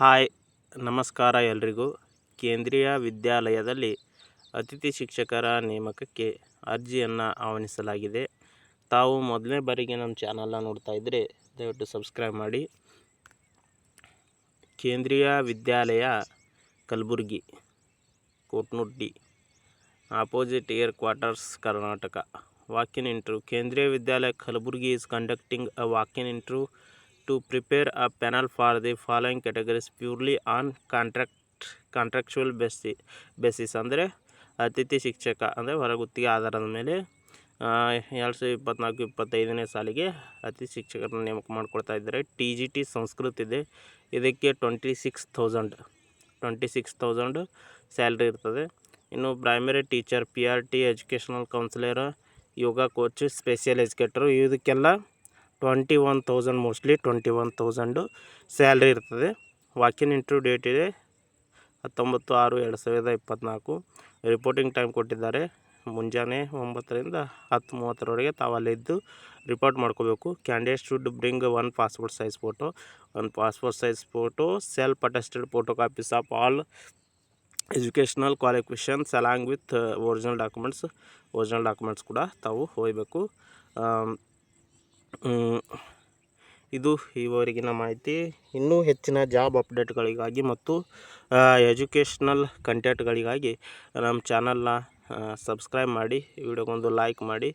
Hi, ನಮಸ್ಕಾರ ಎಲ್ರಿಗೂ. ಕೇಂದ್ರೀಯ ವಿದ್ಯಾಲಯದಲ್ಲಿ ಅತಿಥಿ ಶಿಕ್ಷಕರ ನೇಮಕಕ್ಕೆ ಅರ್ಜಿಯನ್ನು ಆಹ್ವಾನಿಸಲಾಗಿದೆ. ತಾವು ಮೊದಲನೇ ಬಾರಿಗೆ ನಮ್ಮ ಚಾನಲ್ನ ನೋಡ್ತಾ ಇದ್ದರೆ ದಯವಿಟ್ಟು ಸಬ್ಸ್ಕ್ರೈಬ್ ಮಾಡಿ. Kendriya Vidyalaya Kalaburagi, ಕೋಟ್ನುಡ್ಡಿ, opposite air quarters, Karnataka. Walk in interview Kendriya Vidyalaya Kalaburagi is conducting a walk in interview to prepare a panel for the following categories purely on contract contractual basis basis ಅಂದರೆ ಅತಿಥಿ ಶಿಕ್ಷಕ, ಅಂದರೆ ಹೊರಗುತ್ತಿಗೆ ಆಧಾರದ ಮೇಲೆ ಎರಡು ಸಾವಿರದ ಇಪ್ಪತ್ತ್ನಾಲ್ಕು ಇಪ್ಪತ್ತೈದನೇ ಸಾಲಿಗೆ ಅತಿಥಿ ಶಿಕ್ಷಕರನ್ನ ನೇಮಕ ಮಾಡ್ಕೊಳ್ತಾ ಇದ್ದಾರೆ. ಟಿ ಜಿ ಟಿ ಸಂಸ್ಕೃತ ಇದೆ. ಇದಕ್ಕೆ twenty six thousand twenty six thousand salary ಇರ್ತದೆ. ಇನ್ನು primary teacher P R T educational counsellor yoga coach special educator ಇದಕ್ಕೆಲ್ಲ twenty one thousand mostly twenty one thousand salary ಇರ್ತದೆ. ವಾಕಿನ್ ಇಂಟ್ರ್ಯೂ ಡೇಟ್ ಇದೆ, ಹತ್ತೊಂಬತ್ತು ಆರು ಎರಡು ಸಾವಿರದ ಇಪ್ಪತ್ತ್ನಾಲ್ಕು ರಿಪೋರ್ಟಿಂಗ್ ಟೈಮ್ ಕೊಟ್ಟಿದ್ದಾರೆ. ಮುಂಜಾನೆ ಒಂಬತ್ತರಿಂದ ಹತ್ತು ಮೂವತ್ತರವರೆಗೆ ತಾವು ಅಲ್ಲಿದ್ದು ರಿಪೋರ್ಟ್ ಮಾಡ್ಕೋಬೇಕು. Candidate should bring one passport size photo one passport size photo self attested photo copies of all educational qualifications along with original documents original documents ಕೂಡ ತಾವು ಹೋಗಬೇಕು ಇದು ಈವರೆಗಿನ ಮಾಹಿತಿ. ಇನ್ನೂ ಹೆಚ್ಚಿನ ಜಾಬ್ ಅಪ್ಡೇಟ್ಗಳಿಗಾಗಿ ಮತ್ತು ಎಜುಕೇಷ್ನಲ್ ಕಂಟೆಂಟ್ಗಳಿಗಾಗಿ ನಮ್ಮ ಚಾನಲ್ನ ಸಬ್ಸ್ಕ್ರೈಬ್ ಮಾಡಿ ವಿಡಿಯೋಗೊಂದು ಲೈಕ್ ಮಾಡಿ.